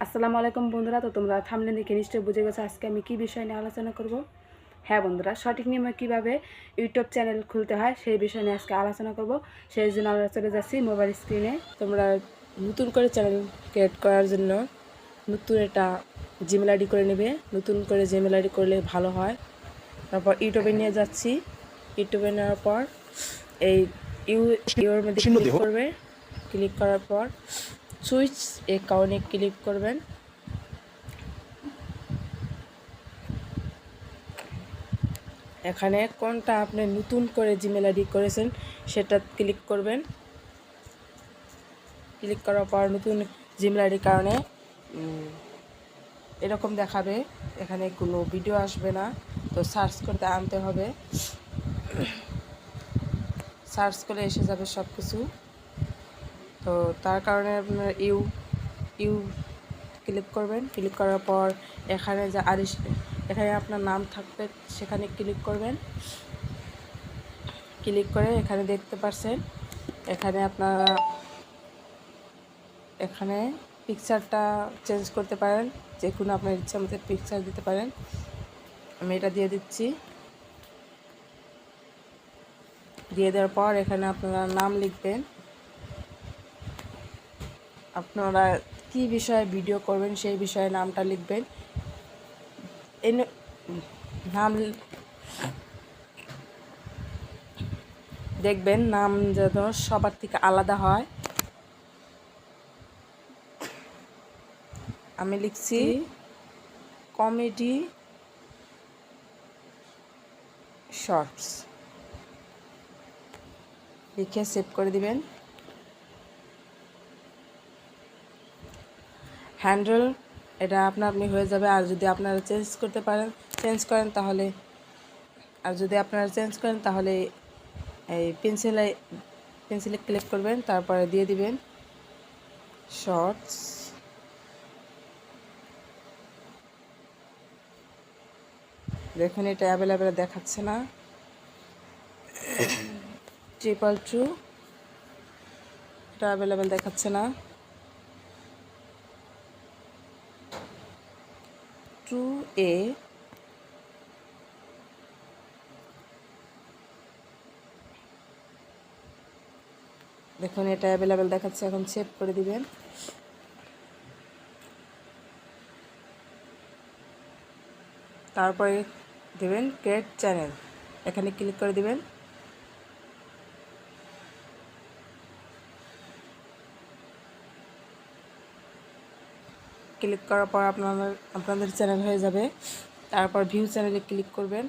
আসসালামু আলাইকুম বন্ধুরা তো তোমরা থামলে দেখে নিশ্চয়ই বুঝে গেছো আজকে আমি কী বিষয় নিয়ে আলোচনা করব। হ্যাঁ বন্ধুরা সঠিক নিয়মে কীভাবে ইউটিউব চ্যানেল খুলতে হয় সেই বিষয় নিয়ে আজকে আলোচনা করব। সেই জন্য আমরা চলে যাচ্ছি মোবাইল স্ক্রিনে তোমরা নতুন করে চ্যানেল ক্রিয়েট করার জন্য নতুন একটা জিমেল আইডি করে নেবে। নতুন করে জিমেল আইডি করলে ভালো হয়। তারপর ইউটিউবে নিয়ে যাচ্ছি। ইউটিউবে নেওয়ার পর এই ইউ ইউর মধ্যে ক্লিক করবে। ক্লিক করার পর সুইচ অ্যাকাউন্টে ক্লিক করবেন। এখানে কোনটা আপনি নতুন করে জিমেল আইডি করেছেন সেটা ক্লিক করবেন। ক্লিক করার পর নতুন জিমেল আইডির কারণে এরকম দেখাবে। এখানে কোনো ভিডিও আসবে না, তো সার্চ করতে আনতে হবে। সার্চ করে এসে যাবে সব কিছু তো তার কারণে আপনার ইউ ইউ ক্লিক করবেন। ক্লিক করার পর এখানে যা আরিস এখানে আপনার নাম থাকবে, সেখানে ক্লিক করবেন। ক্লিক করে এখানে দেখতে পাচ্ছেন এখানে আপনারা, এখানে পিকচারটা চেঞ্জ করতে পারেন, যে কোনো আপনার ইচ্ছা মতো পিকচার দিতে পারেন। আমি এটা দিয়ে দিচ্ছি। দিয়ে দেওয়ার পর এখানে আপনারা নাম লিখবেন। আপনারা কি বিষয়ে ভিডিও করবেন, সেই বিষয়ে নামটা লিখবেন। এই ন- নাম দেখবেন, নাম যেন সবার থেকে আলাদা হয়। আমি লিখছি কমেডি শর্টস লিখে সেভ করে দিবেন। হ্যান্ডেল, এটা আপনা আপনি হয়ে যাবে। আর যদি আপনারা চেঞ্জ করতে পারেন, চেঞ্জ করেন তাহলে, আর যদি আপনারা চেঞ্জ করেন তাহলে এই পেন্সিলে পেন্সিলে ক্লিক করবেন, তারপরে দিয়ে দিবেন শর্টস। দেখুন, এটা অ্যাভেলেবেল দেখাচ্ছে না। ট্রিপল টু এটা অ্যাভেলেবেল দেখাচ্ছে না। টু এ দেখুন, এটা অ্যাভেলেবেল দেখাচ্ছে, এখন সেভ করে দিবেন। তারপরে দেবেন ক্রিয়েট চ্যানেল এখানে ক্লিক করে দিবেন। ক্লিক করার পর আপনাদের আপনাদের চ্যানেল হয়ে যাবে। তারপর ভিউ চ্যানেলে ক্লিক করবেন।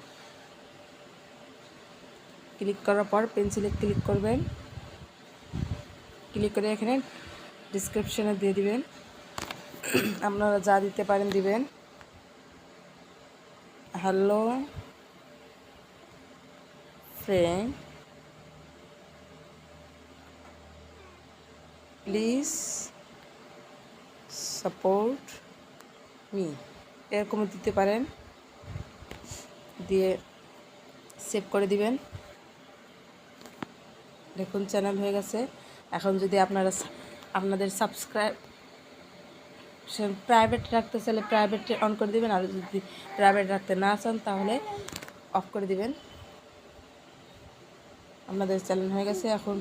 ক্লিক করার পর পেন্সিলে ক্লিক করবেন। ক্লিক করে এখানে ডিসক্রিপশনে দিয়ে দিবেন। আপনারা যা দিতে পারেন দিবেন। Hello friend please support me এরকম দিতে পারেন। দিয়ে সেভ করে দিবেন। দেখুন চ্যানেল হয়ে গেছে। এখন যদি আপনারা আপনাদের সাবস্ক্রাইব সে প্রাইভেট রাখতে চাইলে প্রাইভেট অন করে দিবেন। আর যদি প্রাইভেট রাখতে না চান, তাহলে অফ করে দিবেন। আপনাদের চ্যানেল হয়ে গেছে। এখন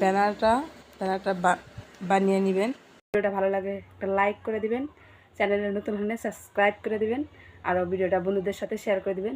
ব্যানারটা ব্যানারটা বানিয়ে নেবেন। ভিডিওটা ভালো লাগে, একটা লাইক করে দিবেন। চ্যানেলে নতুন হলে সাবস্ক্রাইব করে দিবেন। আর ভিডিওটা বন্ধুদের সাথে শেয়ার করে দিবেন।